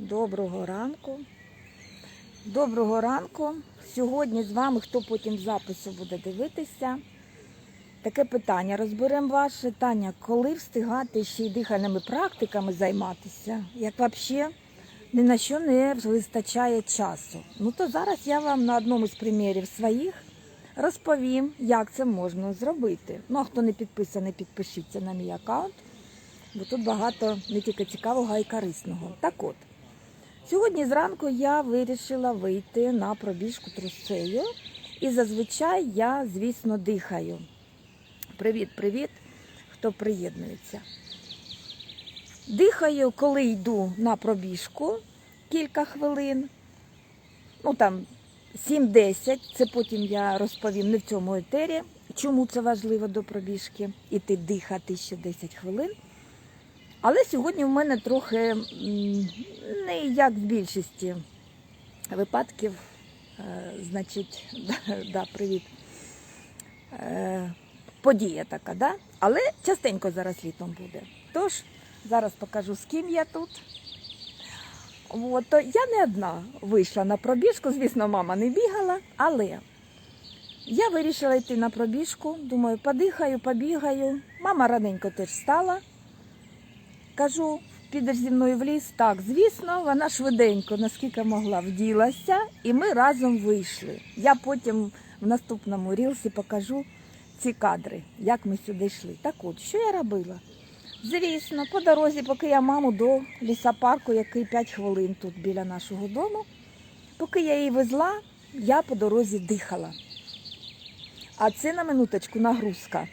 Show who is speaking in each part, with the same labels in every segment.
Speaker 1: Доброго ранку. Доброго ранку. Сьогодні з вами, хто потім запису буде дивитися, таке питання. Розберемо ваше Таня, коли встигати ще й дихальними практиками займатися, як взагалі ні на що не вистачає часу. Ну то зараз я вам на одному з примірів своїх розповім, як це можна зробити. Ну а хто не підписаний, підпишіться на мій аккаунт, бо тут багато не тільки цікавого, а й корисного. Так от. Сьогодні зранку я вирішила вийти на пробіжку трусею. І зазвичай я, звісно, дихаю. Привіт, привіт, хто приєднується. Дихаю, коли йду на пробіжку кілька хвилин. Ну там 7-10. Це потім я розповім не в цьому етері, чому це важливо до пробіжки. Іти дихати ще 10 хвилин. Але сьогодні в мене трохи не як в більшості випадків, е, значить, да, привіт. Е, подія така, да? але частенько зараз літом буде. Тож, зараз покажу, з ким я тут. От, я не одна вийшла на пробіжку, звісно, мама не бігала, але я вирішила йти на пробіжку. Думаю, подихаю, побігаю. Мама раненько теж встала. Кажу, підеш зі мною в ліс? Так, звісно, вона швиденько, наскільки могла, вділася, і ми разом вийшли. Я потім в наступному рілсі покажу ці кадри, як ми сюди йшли. Так от, що я робила? Звісно, по дорозі, поки я маму до лісопарку, який 5 хвилин тут біля нашого дому, поки я її везла, я по дорозі дихала. А це на минуточку нагрузка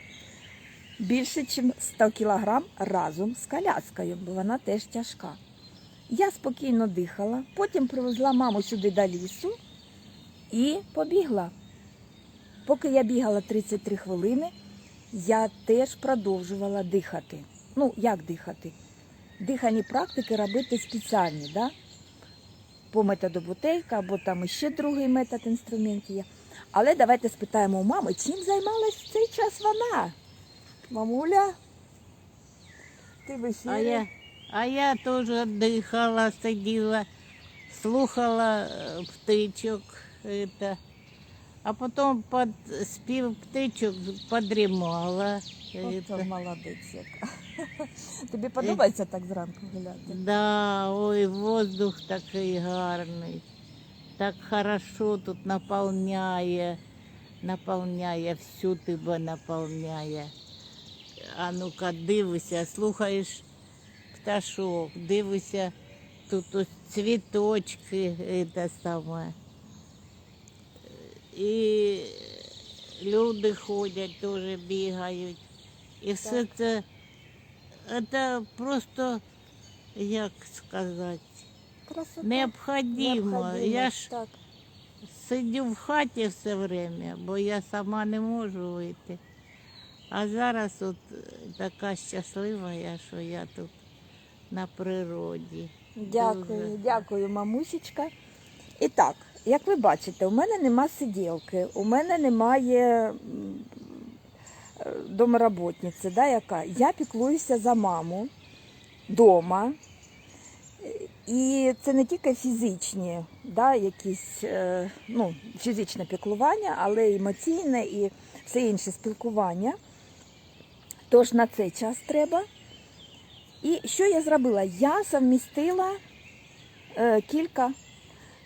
Speaker 1: більше, ніж 100 кілограм разом з коляскою, бо вона теж тяжка. Я спокійно дихала, потім привезла маму сюди до лісу і побігла. Поки я бігала 33 хвилини, я теж продовжувала дихати. Ну, як дихати? Дихальні практики робити спеціальні, да? по методу бутейка, або там ще другий метод інструментів є. Але давайте спитаємо у мами, чим займалась в цей час вона? Мамуля, ти в ефірі?
Speaker 2: А я, а я тоже дыхала, сидела, слухала э, птичок. Это. А потом под спів птичок подрімала.
Speaker 1: Ото
Speaker 2: Это.
Speaker 1: молодець яка. Тобі подобається так зранку гуляти?
Speaker 2: Да, ой, воздух такий гарний. Так хорошо тут наповняє, наповняє, всю тебе наповняє. А ну-ка дивися, слухаєш пташок, дивися, тут ось цвіточки, це саме. І люди ходять, теж бігають. І все це, це просто, як сказати,
Speaker 1: Красота.
Speaker 2: Необхідно, Я ж
Speaker 1: так.
Speaker 2: сидю в хаті все время, бо я сама не можу вийти. А зараз от е, така щаслива я, що я тут на природі.
Speaker 1: Дякую,
Speaker 2: Дуже.
Speaker 1: дякую, мамусечка. І так, як ви бачите, у мене нема сиділки, у мене немає е, да, яка. Я піклуюся за маму вдома. І це не тільки фізичні, да, якісь, е, ну, фізичне піклування, але емоційне і все інше спілкування. Тож на цей час треба. І що я зробила? Я совмістила е, кілька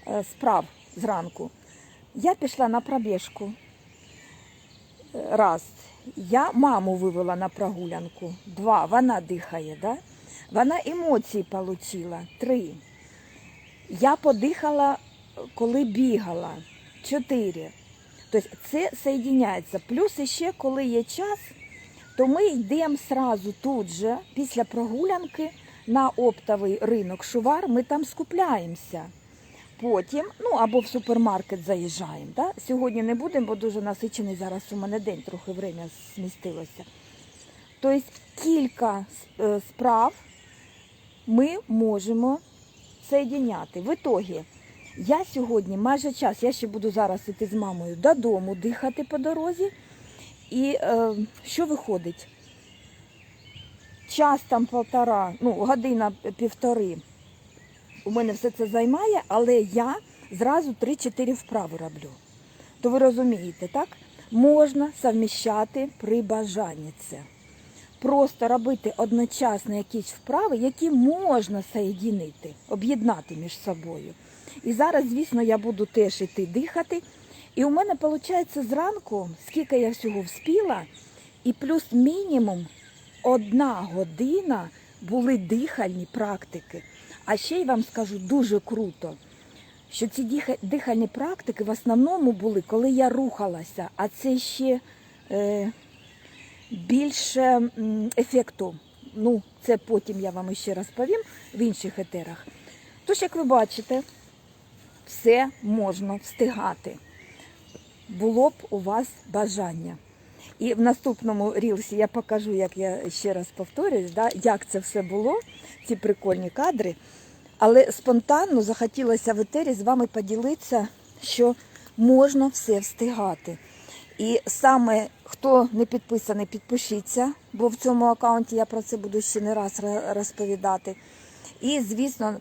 Speaker 1: е, справ зранку. Я пішла на пробіжку е, раз. Я маму вивела на прогулянку. Два. Вона дихає, да? Вона емоції отримала. Три. Я подихала, коли бігала. Чотири. Тобто це соєдиняється. Плюс ще, коли є час, то ми йдемо сразу тут же, після прогулянки, на оптовий ринок Шувар, ми там скупляємося. Потім, ну або в супермаркет заїжджаємо. Да? Сьогодні не будемо, бо дуже насичений зараз у мене день, трохи время змістилося. Тобто кілька е, справ ми можемо соєдиняти. В ітогі, я сьогодні майже час, я ще буду зараз іти з мамою додому, дихати по дорозі. І е, що виходить? Час там полтора, ну, година півтори у мене все це займає, але я зразу 3-4 вправи роблю. То ви розумієте, так? Можна совміщати при бажанні це. Просто робити одночасно якісь вправи, які можна соєдинити, об'єднати між собою. І зараз, звісно, я буду теж іти дихати. І у мене виходить зранку, скільки я всього вспіла, і плюс мінімум одна година були дихальні практики. А ще й вам скажу дуже круто, що ці дихальні практики в основному були, коли я рухалася, а це ще е, більше ефекту. Ну, це потім я вам ще розповім в інших етерах. Тож, як ви бачите, все можна встигати. Було б у вас бажання. І в наступному рілсі я покажу, як я ще раз повторююсь, да, як це все було, ці прикольні кадри. Але спонтанно захотілося в етері з вами поділитися, що можна все встигати. І саме хто не підписаний, підпишіться, бо в цьому аккаунті я про це буду ще не раз розповідати. І, звісно,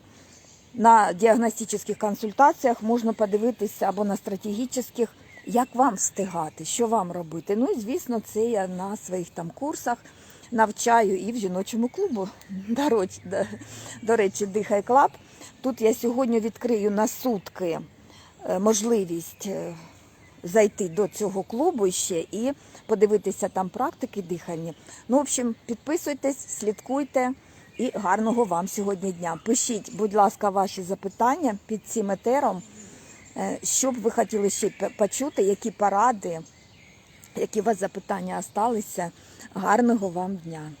Speaker 1: на діагностичних консультаціях можна подивитися або на стратегічних, як вам встигати, що вам робити. Ну звісно, це я на своїх там курсах навчаю і в жіночому клубу. До речі, Дихай Клаб. Тут я сьогодні відкрию на сутки е, можливість е, зайти до цього клубу ще і подивитися там практики дихальні. Ну, в общем, підписуйтесь, слідкуйте і гарного вам сьогодні дня. Пишіть, будь ласка, ваші запитання під цим етером, що б ви хотіли ще почути, які поради, які у вас запитання залишилися? Гарного вам дня!